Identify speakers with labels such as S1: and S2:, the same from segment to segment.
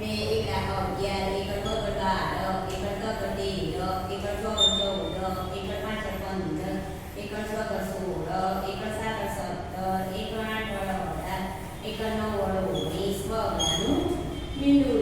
S1: બે એકા અગિયાર એકડ બ કરતા આઠ એકડ ત કરતે દસ એકડ છ કર ચૌદ એકડ પાંચ કર પંદર એકડ છ કર સોળ એકડ સાત કર સત્તર બિંદુ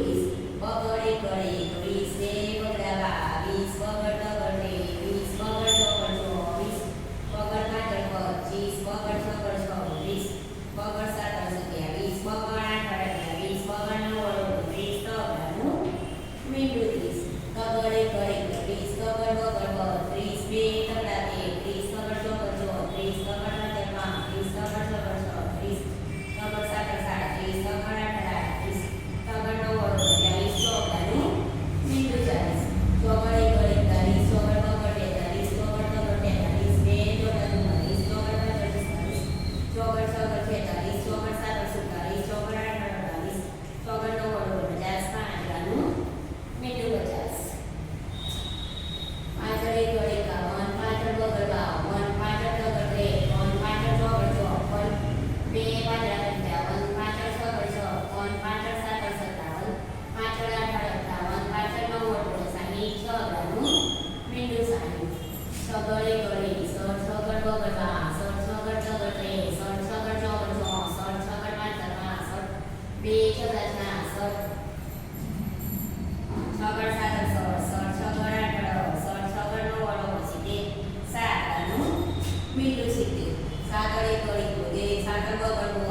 S1: બે ચોદા ના સર છ સર સર છ ગણ સર છ ગણ નવ નવ સિત્તેર સાત. નું મીઠું સિત્તેર સાગર એક ગણ એક સાગર બ ગણ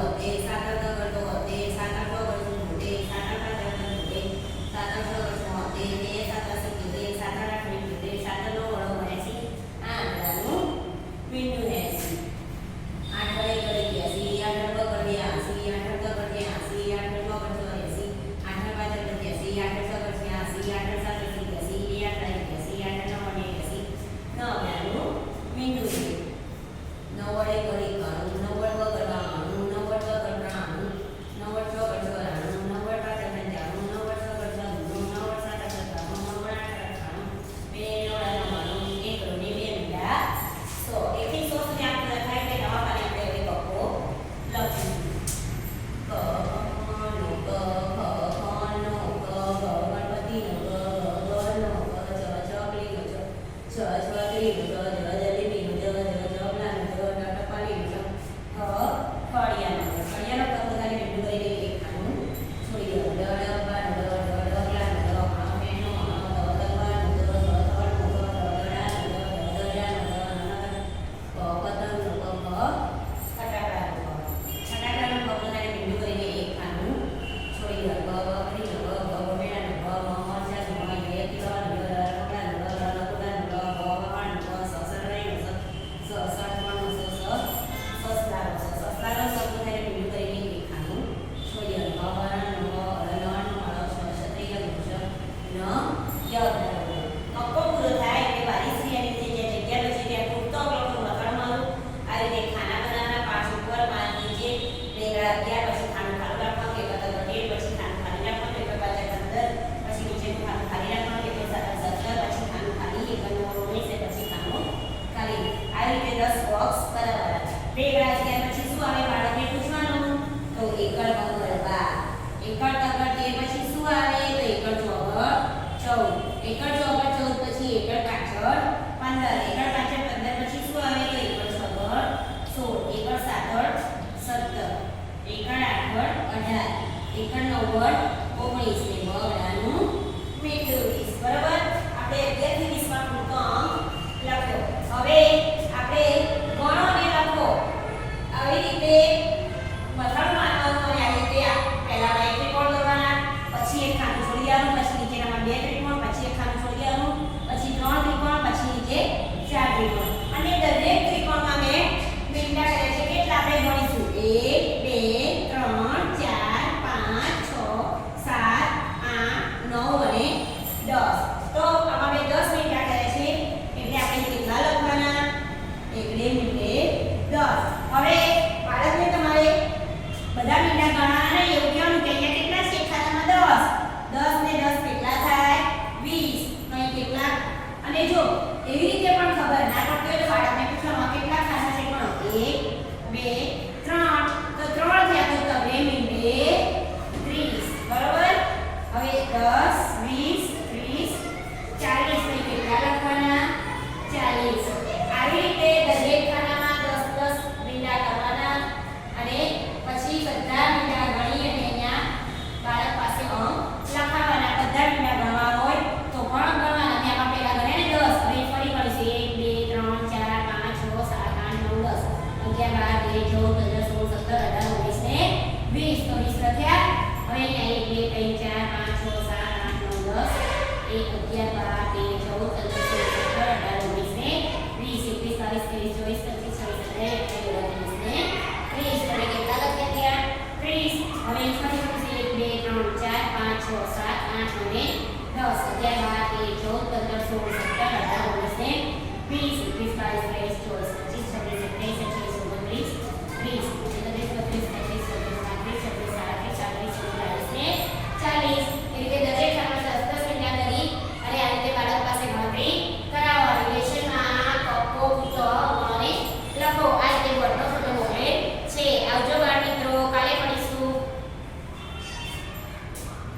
S1: ચૌદ. એકડ ચોપડ ચૌદ પછી એકડ પાછળ પંદર. એકડ પાછળ પંદર પછી શું આવે તો એકડ છગડ સોળ. એકડ સાતડ સત્તર. એકડ આઠડ અઢાર. એકડ નવ્વડ ઓગણીસ. ને બગડાનું મીઠું વીસ. બરાબર? આપણે અગિયારથી વીસમાં પૂરતો લખ્યો હવે આપણે ગણો ને લખો. પંદર અઢાર ઓગણીસ ને વીસ તો વીસ થયા હવે અહીંયા એક બે ત્રણ ચાર પાંચ છ સાત આઠ નવ દસ એક અગિયાર બાર તેર ચૌદ પંદર સોળ સત્તર અઢાર ઓગણીસ ને વીસ એકવીસ બાવીસ ત્રેવીસ ચોવીસ પચીસ છવ્વીસ સત્યાવીસ અઠ્યાવીસ ઓગણીસ ને ત્રીસ અને કેટલા લખ્યા ત્યાં ત્રીસ હવે એકમાં શું એક બે ત્રણ ચાર પાંચ છ સાત આઠ અને દસ અગિયાર બાર તેર ચૌદ પંદર સોળ સત્તર અઢાર ઓગણીસ